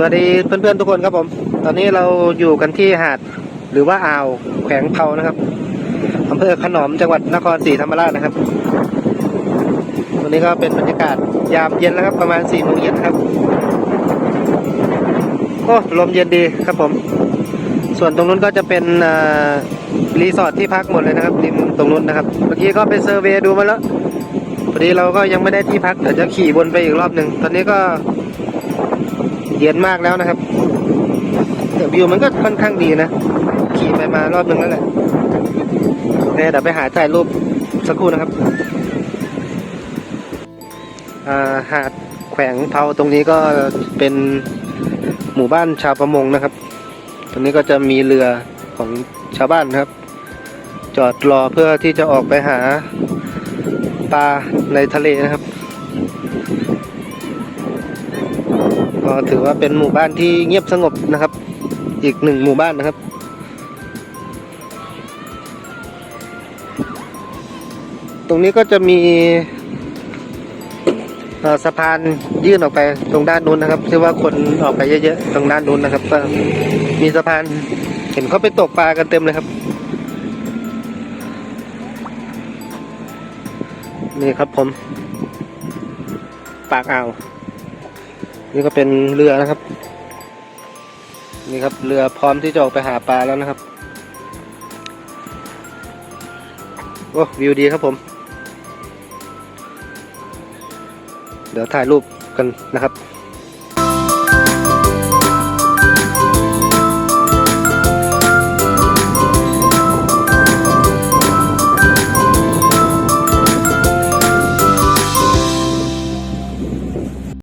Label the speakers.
Speaker 1: สวัสดีเพื่อนๆทุกคนครับผม ตอนนี้เราอยู่กันที่หาดหรือว่าอ่าวแขวงเผานะครับอำเภอขนอมจังหวัดนครศรีธรรมราชนะครับวันนี้ก็เป็นบรรยากาศยามเย็นแล้วครับ ประมาณสี่โมงเย็นครับโอ้ลมเย็นดีครับผม ส่วนตรงนู้นก็จะเป็นรีสอร์ทที่พักหมดเลยนะครับริมตรงนู้นนะครับ เมื่อกี้ก็ไปเซอร์เวย์ดูมาแล้วพอดีเราก็ยังไม่ได้ที่พักเดี๋ยวจะขี่วนไปอีกรอบหนึ่งตอนนี้ก็ เย็นมากแล้วนะครับแต่วิวมันก็ค่อนข้างดีนะ ขี่ไปมารอบนึงแล้วแหละโอเคเดี๋ยวไปหาถ่ายรูปสักครู่นะครับหาดแขวงเผาตรงนี้ก็เป็นหมู่บ้านชาวประมงนะครับ ตรงนี้ก็จะมีเรือของชาวบ้านนะครับ จอดรอเพื่อที่จะออกไปหาปลาในทะเลนะครับ ก็ถือว่าเป็นหมู่บ้านที่เงียบสงบนะครับ อีกหนึ่งหมู่บ้านนะครับตรงนี้ก็จะมีสะพานยื่นออกไปตรงด้านนู้นนะครับที่ว่าคนออกไปเยอะๆตรงด้านนู้นนะครับ ก็มีสะพานเห็นเขาไปตกปลากันเต็มเลยครับ นี่ครับผม ปากอ่าว นี่ก็เป็นเรือนะครับ นี่ครับเรือพร้อมที่จะออกไปหาปลาแล้วนะครับโอ้วิวดีครับผม เดี๋ยวถ่ายรูปกันนะครับ